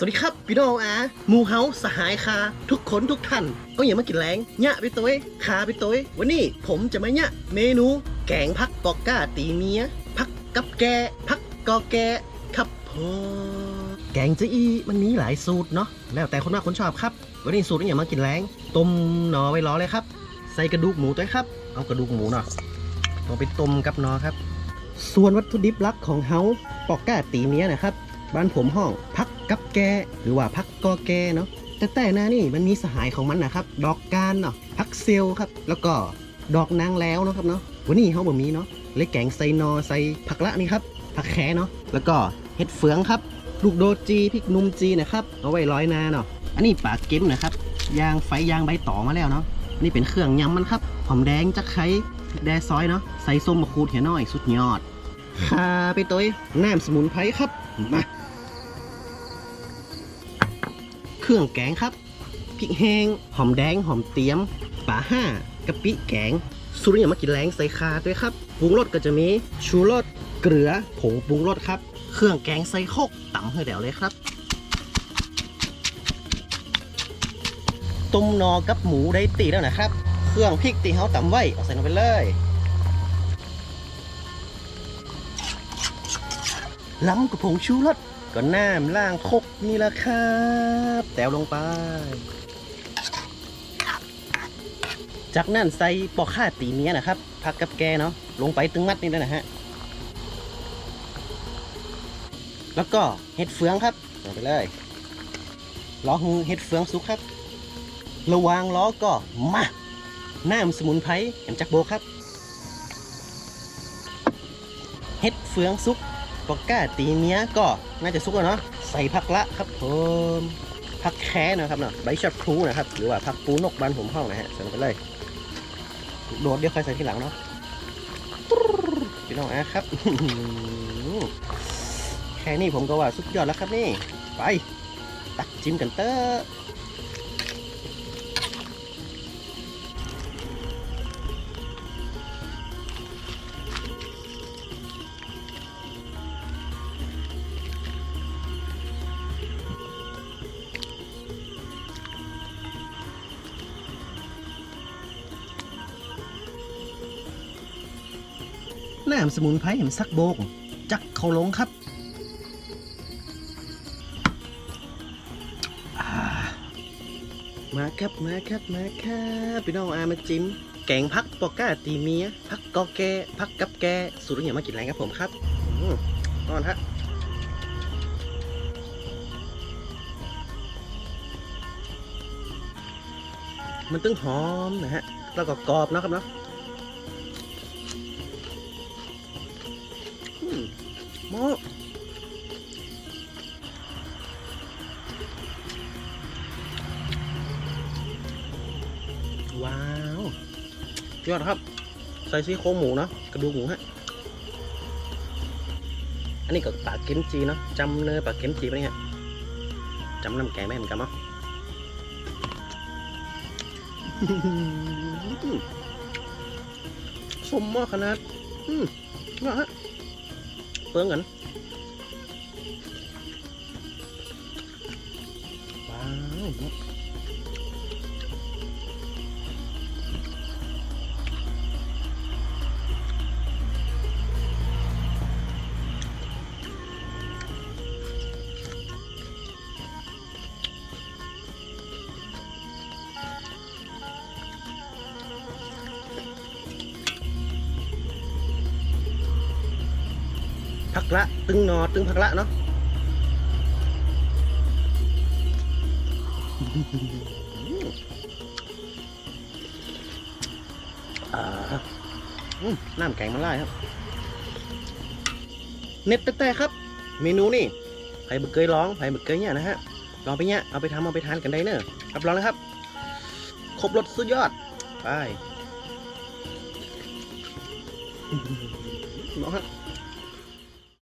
สวัสดีครับ พี่น้องอามูเฮาสหายคา ทุกคนทุกท่านก็อย่ามากินแรงยะไปตัวคาไปตัววันนี้ผมจะมาเนี่ยเมนู แกงพักกอกก้าตีเมียพักกับแกพักกอแกครับผมแกงจะอีมันมีหลายสูตรเนาะแล้วแต่คนมากคนชอบครับ วันนี้สูตรนี้อย่ามากินแรงต้มหนอไว้รอเลยครับ ใส่กระดูกหมูด้วครับ เอากระดูกหมูเนาะเอาไปต้มกับหนอครับ ส่วนวัตถุดิบหลักของเฮาปอกก้าตีเมียนะครับ บ้านผมห้องพัก กับแกหรือว่าพักกอแกเนาะแต่แต่น้านี่มันมีสหายของมันนะครับ ดอกการเนาะพักเซลครับ แล้วก็ดอกนางแล้วเนาะครับเนาะวันนี้เขาบ่มีเนาะเลยแกงใส่นอใส่ผักละนี่ครับผักแคเนาะแล้วก็เห็ดเฟืองครับ ลูกโดจีพริกนุ่มจีนะครับเอาไว้ร้อยนาเนาะอันนี้ปลาเก็มนะครับยางไฟยางใบตองมาแล้วเนาะนี่เป็นเครื่องยำมันครับหอมแดงจักไคร้แดซอยเนาะใส่ส้มมะขูดเหี่ยน้อย สุดยอดคาไปตัวน้ำสมุนไพรครับมา เครื่องแกงครับพริกแห้งหอมแดงหอมเตียมป่าห้ากะปิแกงสุริยามากินแรงใส่คาด้วยครับปรุงรสก็จะมีชูรสเกลือผงปรุงรสครับ เครื่องแกงใส่โคกต่ำให้เดี๋ยวเลยครับต้มนอกับหมูได้ตีแล้วนะครับ เครื่องพริกตีเขาต่ำไว้เอาใส่ลงไปเลยล้ำกับผงชูรส ก็น้ำล่างคกนี่แหละครับ แตวลงไป จากนั้นใส่ปอกข้าตีเนี้ยนะครับผักกับแกเนาะลงไปตึงมัดนี่ด้วนะฮะ แล้วก็เห็ดเฟืองครับลงไปเลยล้อหูเห็ดเฟืองสุกครับ ระวางล้อก็มาน้ำสมุนไพรแหมจักโบครับ เห็ดเฟืองซุก ปอกก้าตีเมียก็น่าจะซุกแล้วเนาะใส่ผักละครับผมผักแค่นะครับเนาะใบชะพลูนะครับ หรือว่าผักปูนกบานผมห้องนะฮะใส่ลงไปเลยโดดเดี๋ยวค่อยใส่ทีหลังเนาะพี่น้องอะครับแค่นี้ผมก็ว่าสุดยอดแล้วครับนี่ ไป ตักจิ้มกันเตอร์ น้ำสมุนไพรเห็นซักโบก จักเขาลงครับามาครับมาครับมาครับพี่น้องอามาจิ้มแกงพักปอก้าตีเมียพักกอแกพักกับแกสูตรอย่างมากินแรงครับผมครับอืมนอนฮะมันตึงหอมนะฮะแล้วก็กรอบนะครับเนาะ มว้าวยอดครับ ใส่ซี่โครงหมูเนาะกระดูกหมูฮะอันนี้ก็ปลาเก็มจีเนาะจำเนื้อปลาเก็มจีไปเนี่ยจำน้ำแกงไม่เหมือนกันเนาะสมมากขนาด อืมว่าฮะ เปิ้งกันว้าว กละตึงนอตึงผักละเนาะอ่าน้ำแกงมันไล่ครับ เน็ตแต่ครับ เมนูนี่ใครบึกเคยร้องใครบึกเคยเนี่ยนะฮะลองไปเนี่ยเอาไปทำเอาไปทานกันได้เนอะรับรองนะครับ ครบรสสุดยอด ไปเนาะฮะ